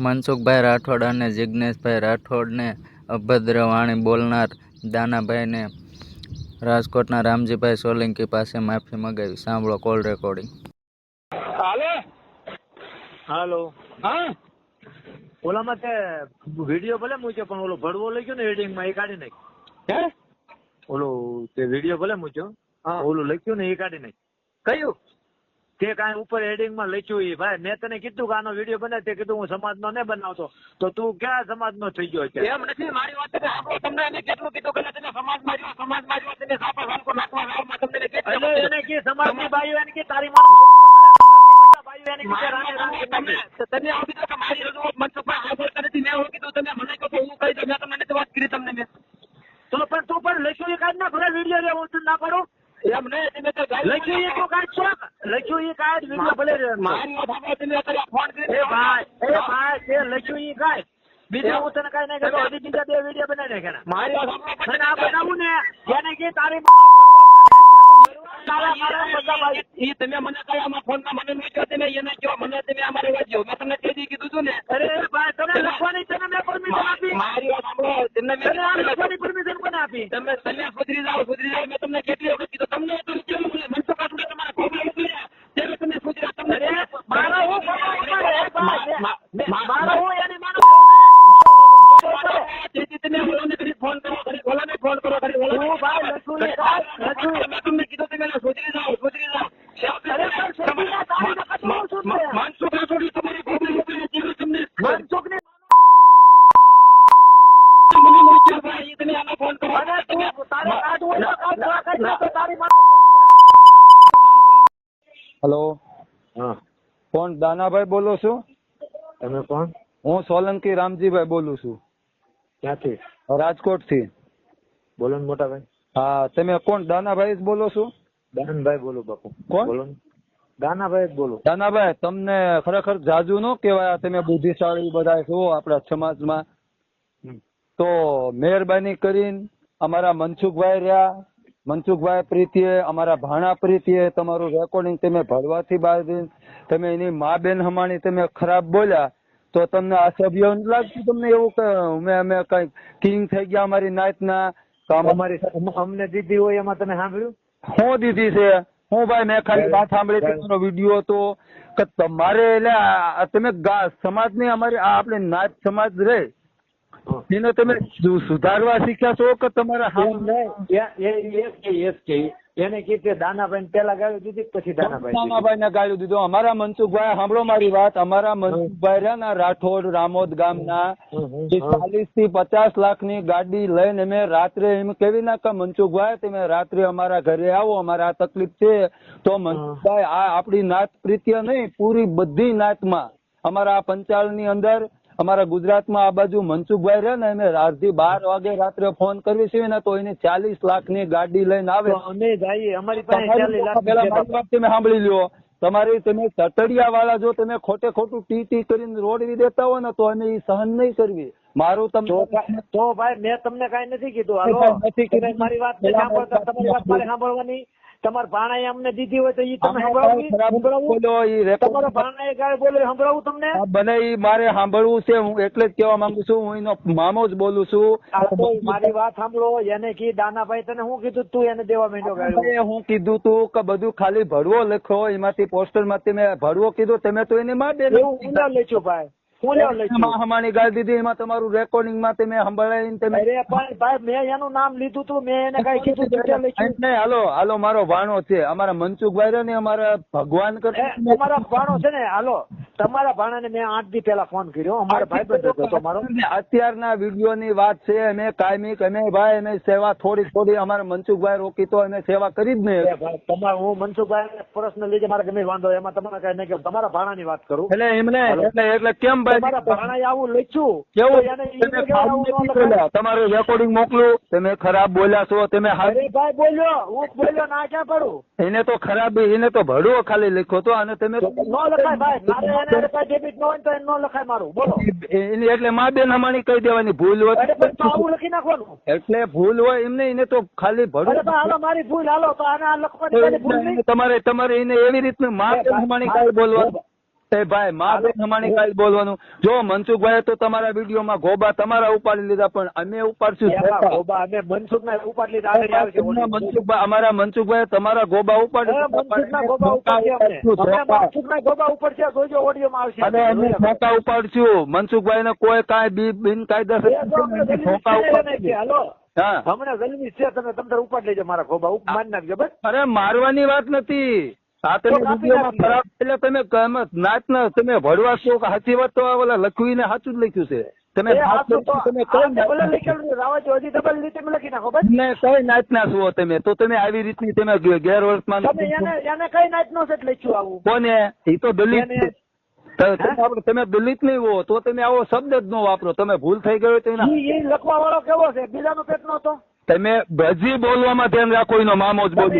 મનસુખભાઈ રાઠોડ અને જિજ્ઞેશભાઈ રાઠોડને અભદ્ર વાણી બોલનાર દાનાભાઈને રાજકોટના રામજીભાઈ સોલંકી પાસે માફી મગાવી. સાંભળો કોલ રેકોર્ડિંગ. હાલો? હાલો. હા? ઓલામાં તે વીડિયો ભલે મૂક્યો પણ ઓલો ભડવો લઈ ગયો ને એડિંગમાં એ કાઢી નાખ હે? ઓલો તે વીડિયો ભલે મૂક્યો હા. ઓલું લખ્યું ને એ કાઢી નાખ કયું? તે કાંઈ ઉપર હેડિંગમાં લખ્યું એ ભાઈ મેં તને કીધું કે આનો વીડિયો બનાવ તે કીધું હું સમાજનો ને બનાવતો. તો તું ક્યાં સમાજનો થઈ ગયો છે એમ નથી મારી વાત તમે તમને એને કેટલું કીધું કે તને સમાજમાં જો સમાજમાં જો તને સાપા સાલકો નાખવા લાવમાં તમને કેટલું એને કે સમાજની બાયો એને કે તારી માનો તમે આવું મારી રજૂઆત મનસુખભાઈ નથી મેં કીધું તમે કહો હું કહી દઉં મેં તમને નથી વાત કરી તમને મેં. તો પણ તું પણ લખ્યું એ ના ભલે વીડિયો રે હું ના પાડું. એમ નહીં તમે તો ગાલી લખ્યું એ તો કાઢ છો લખ્યું એ કાઢ વીડિયો ભલે રે મારી વાત સાંભળો તમે અત્યારે ફોન કરી એ ભાઈ એ ભાઈ તે લખ્યું ઈ કાઢ બીજું? હું તને કઈ નહીં બીજા બે વીડિયો બનાવી નાખ્યા મારી વાત સાંભળો. મને આ બનાવું ને જેને કે તારી માનો ભરવા મારે, તારા મારા બધા તમે મને તમે એને કહો મને તમે અમારી મેં તમને તે દી કીધું હતું ને. અરે ભાઈ તમે લખવાની મેં પરમિશન આપી. મારી વાત સાંભળો તમને મેં લખવાની પરમિશન કોને આપી? તમે તમે સુધરી જાઓ સુધરી જાઓ. મેં તમને કેટલી વખત કીધું? તમને તો કેમ મને મેં તમને કીધું તમે જાઓ જાઓ તમારી તમને તમે આને ફોન કરો હલો. હા. કોણ? દાનાભાઈ બોલો છો? તમે કોણ? હું સોલંકી રામજીભાઈ બોલું છું. ક્યાંથી? રાજકોટથી બોલો ને મોટા ભાઈ હા તમે કોણ? દાનાભાઈ જ બોલો છો? દાનભાઈ બોલો બાપુ. કોણ? બોલો દાનાભાઈ જ બોલો. દાનાભાઈ તમને ખરેખર જાજુ નો કહેવાય તમે બુદ્ધિશાળી બધા છો આપણા સમાજમાં. તો મહેરબાની કરીને અમારા મનસુખભાઈ રહ્યા. મનસુખભાઈ પ્રીતિએ અમારા ભાણા પ્રીતિએ તમારું રેકોર્ડિંગ તમે ભરવાથી બાંધીને તમે એની મા બેન હમાણી તમે ખરાબ બોલ્યા તો તમને આ સભ્ય લાગતું તમને એવું કે અમે અમે કઈ કિંગ થઈ ગયા અમારી નાતના. અમારી અમને દીધી હોય એમાં તમે સાંભળ્યું? હું દીધી છે. હું ભાઈ મેં ખાલી વાત સાંભળી તમારો વીડિયો હતો કે તમારે એટલે તમે સમાજ સમાજની અમારી આપણે નાચ સમાજ રહે એને તમે સુધારવા શીખ્યા છો કે તમારા કે કે. એને કીધું દાનાભાઈ પેલા ગાળી દીધી પછી દાનાભાઈ દાનાભાઈ ને ગાળ્યું દીધો. અમારા મનસુખભાઈ સાંભળો મારી વાત. અમારા મનસુખભાઈ રહ્યા ના રાઠોડ રામોદ ગામના. ચાલીસથી પચાસ લાખની ગાડી લઈને મેં રાત્રે એમ કેવી ના કે મનસુખભાઈ તમે રાત્રે અમારા ઘરે આવો અમારે આ તકલીફ છે. તો મનસુખભાઈ આ આપણી નાત પ્રીત્ય નહીં પૂરી બધી નાતમાં. અમારા આ પંચાલની અંદર અમારા ગુજરાતમાં આ બાજુ મનસુખભાઈ રહે ને એને અડધી બાર વાગે રાત્રે ફોન કરવી છે ને તો એને ચાલીસ લાખની ગાડી લઈને આવે. અમે જઈએ અમારી પાસે તમારી પેલા મારી વાત તમે સાંભળી લ્યો. તમારી તમે સટડિયા વાળા જો તમે ખોટે ખોટું ટી ટી કરીને રોડવી દેતા હોય ને તો અમે એ સહન નહીં કરવી. મારું તમને તો ભાઈ મેં તમને કઈ નથી કીધું. નથી કીધું. મારી વાત સાંભળતા તમારી વાત મારે સાંભળવાની તમારા ભાણાએ અમને દીધી હોય તો ઈ તમે સાંભળાવી? તમારા ભાણાએ તમને? બને ઈ મારે સાંભળવું છે હું એટલે જ કહેવા માંગુ છું હું એનો મામો જ બોલું છું. મારી વાત સાંભળો એને કી દાનાભાઈ તને શું કીધું તું? એને દેવા માંડ્યો ગાળ્યો. હું કીધું તું? કે બધું ખાલી ભરવો લખો એમાંથી પોસ્ટરમાંથી મેં ભરવો કીધું તમે તો એને માં લેજો એવું હું ભાઈ. હું લેવા ગાળ દીધી એમાં તમારું રેકોર્ડિંગમાં તમે સંભળાવીને તમે અરે પણ ભાઈ મેં એનું નામ લીધું તું મેં એને કઈ કીધું નહીં હાલો હાલો મારો ભાણો છે. અમારા મનસુખભાઈ ભાઈ ને અમારા ભગવાન કરે કરતા તમારા ભાણો છે ને હાલો. તમારા ભાણાને મેં આઠ દી પહેલા ફોન કર્યો. અમારો ભાઈ હતો તમારો. અત્યારના વાત છે અમે કાયમી અમે ભાઈ અમે સેવા થોડી થોડી અમારે મનસુખભાઈ રોકી તો અમે સેવા કરી જ નહીં તમારે હું મનસુખભાઈ પર્સનલી મારે ગમે વાંધો એમાં તમારે કઈ નહીં કે તમારા ભાણાની વાત કરું. એટલે એમને એટલે એટલે કેમ તમારા ભાણા આવું લખ્યું. કેવું? કે. તમારું રેકોર્ડિંગ મોકલું. તમે ખરાબ બોલ્યા છો તમે હારી- ભાઈ બોલ્યો. હું બોલ્યો ના ક્યાં પડું? એને તો ખરાબ એને તો ભડવો ખાલી લખ્યો તો અને તમે ન લખાય ભાઈ. મારે એને હારે કાંઈ ડેબિટ ન હોય તો એને ન લખાય મારું. બોલો. એટલે મા બેન હમાણી કહી દેવાની ભૂલ હોય? તો આવું લખી નાખવાનું. એટલે ભૂલ હોય એમને એને તો ખાલી ભરું હાલો મારી ભૂલ હાલો તો આને આ લખવાની ભૂલ તમારે તમારે એને એવી રીતનું મા બેન હમાણી કઈ બોલવા? એ ભાઈ માં બેન હમાણી કાંઈ બોલવાનું? જો મનસુખભાઈ તો તમારા વિડીયોમાં ગોબા તમારા ઉપાડી લીધા પણ અમે ઉપાડશું. ગોબા અમે મનસુખભાઈ અમારા મનસુખભાઈ તમારા ગોબા ઉપાડી ગોબા ઉપડશે જોજો ઓડિયોમાં આવશે. અને અમે ધોકા ઉપાડશું. મનસુખભાઈ ને કોઈ કાંઈ બી બિનકાયદેસર એ તો અમને જલ્દી ધોકા છે ને કે ઉપાડશું. હાલો. હા. હમણાં જલ્દી છે તમે તમને ઉપાડ લેજો મારા ગોબા ઉપ મારી નાખજો બસ. અરે મારવાની વાત નથી. આ તમે નાખજો. ખરાબ એટલે તમે નાચ ના તમે ભડવા છો કે સાચી વાત તો આ ઓલા લખવીને સાચું જ લખ્યું છે. તમે નાચ તમે કઈ નાચ- છે, ને નાચ તમે તો તમે આવી રીતની તમે ગેરવર્તમાન કઈ નાઈટ નો સેટ લખ્યું આવું. કોને? એ તો દલિત તમે દલિત નહીં હો તો તમે આવો શબ્દ જ ન વાપરો. તમે ભૂલ થઈ ગયો તો લખવા વાળો કેવો છે? બીજાનો પેટ નો હતો તમે હજી બોલવામાં ધ્યાન રાખો એનો મામો જ બોલું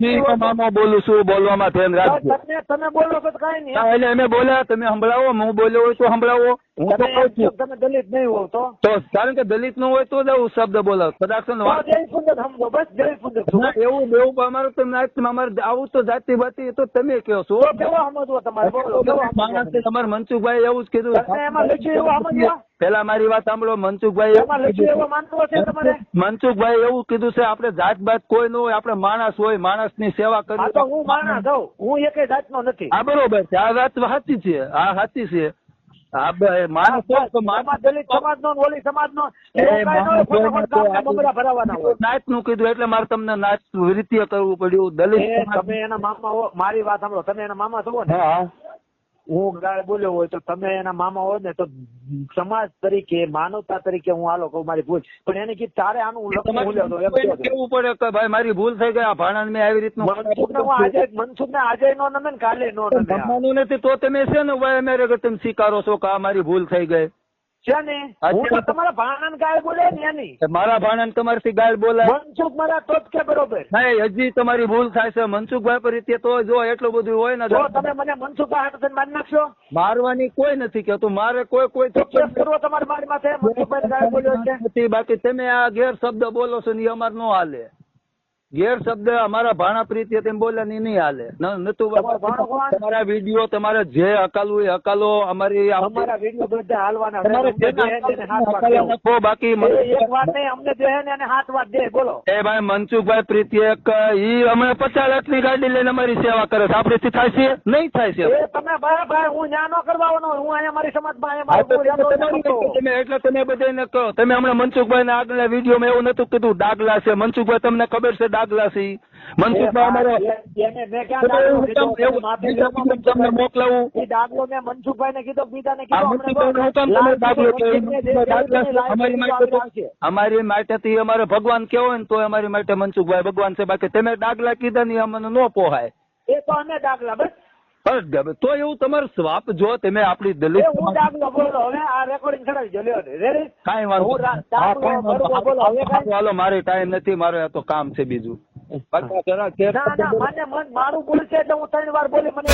હજી. મામો બોલું છું બોલવામાં ધ્યાન રાખજો. તમે બોલો તો કઈ નહીં. એટલે અમે બોલ્યા તમે સંભળાવો હું બોલ્યો હોય તો સંભળાવો. હું તો કહું છું. તમે દલિત નહીં હોવ તો? તો કારણ કે દલિત નો હોય તો જ હું શબ્દ બોલાવ કદાચ બસ એવું એવું અમારું તો અમારે આવું તો જાતિ ભાતી તો તમે કહો છો. કેવો તમારે? બોલો માણસ તમારે મનસુખભાઈ એવું જ કીધું. પેલા મારી વાત સાંભળો મનસુખભાઈ મનસુખભાઈ એવું કીધું છે આપણે જાત બાત કોઈ નું હોય આપણે માણસ હોય માણસની સેવા આ હું માણસ હું જાત નો નથી. આ બરોબર છે આ વાત સાચી છે આ સાચી છે. ને નાચ કીધું એટલે મારે તમને નાચ નૃત્ય કરવું પડ્યું દલિત તમે એના મામા હો મારી વાત સાંભળો તમે એના મામા છો ને. હા ગાળ બોલ્યો હોય તો તમે એના મામા હોય ને તો સમાજ તરીકે માનવતા તરીકે હું આલો કહું મારી ભૂલ. પણ એને કીધું તારે આનું લખવું ભૂલ્યો. કેવું પડે કે ભાઈ મારી ભૂલ થઈ ગઈ આ ભાણા મેં આવી રીતનું આજે મનસુખ ને આજે નો નમે ને કાલે નો નમે નથી તો તમે છે ને ભાઈ અમે તમે સ્વીકારો છો કે આ મારી ભૂલ થઈ ગઈ. તમારા ભાણન ગાળ બોલે ને મારા ભાણંદ તમારાથી ગાળ બોલાય મનસુખ મારા તો કે બરોબર. નહીં હજી તમારી ભૂલ થાય છે. મનસુખભાઈ પર રીતે તો જો એટલું બધું હોય ને જો તમે મને મનસુખ હાથ મારી નાખશો? મારવાની કોઈ નથી કેતું મારે કોઈ કોઈ તો કેસ કરવો તમારી મારી માથે. મનસુખભાઈ ગાળ બોલ્યો છે. બાકી તમે આ ગેર શબ્દ બોલો છો ને એ અમારે નો હાલે. ગેર શબ્દ અમારા ભાણા પ્રીતિ તેમ બોલે ને નહીં હાલે. નતું તમારો વીડિયો તમારે જે હકાલવું એ અકાલો અમારી અમારા વીડિયો બધા હાલવાના બાકી એ એક વાત નહીં અમને જે ને એને હાથ વાત દે બોલો. એ ભાઈ મનસુખભાઈ પ્રીતિ એક ઈ અમે પચાસ લાખની ગાડી લઈને અમારી સેવા કરે છે. આપડેથી થાય છે? નહીં થાય છે. તમે ભાઈ ભાઈ હું ન્યા નો કરવાનો હું અહીંયા મારી સમાજમાં તમે એટલે તમે બધાને કહો. તમે હમણાં મનસુખભાઈ ના આગળ વિડીયોમાં એવું નતું કીધું ડાગલા છે. મનસુખભાઈ તમને ખબર છે ડાગલા છે. મનસુખભાઈ અમારો તમને મોકલાવું. કીધો કીધો માટે થી અમારે ભગવાન કેવો હોય ને તો અમારી માટે મનસુખભાઈ ભગવાન છે. બાકી તમે ડાગલા કીધા ને અમને ન પોહાય. એ તો અમે ડાગલા બસ. તો એવું તમારું સ્વાપ જો તમે આપણી દલિત હું ડાગલો બોલો હવે આ રેકોર્ડિંગ ચડાવી જો લ્યો રેડી વાંધો કાંઈ. હાલો મારે ટાઈમ નથી મારે આ તો કામ છે બીજું. પાછા જરા કે- ના ના મને મન મારું ભૂલ છે એટલે હું ત્રણ વાર બોલી મને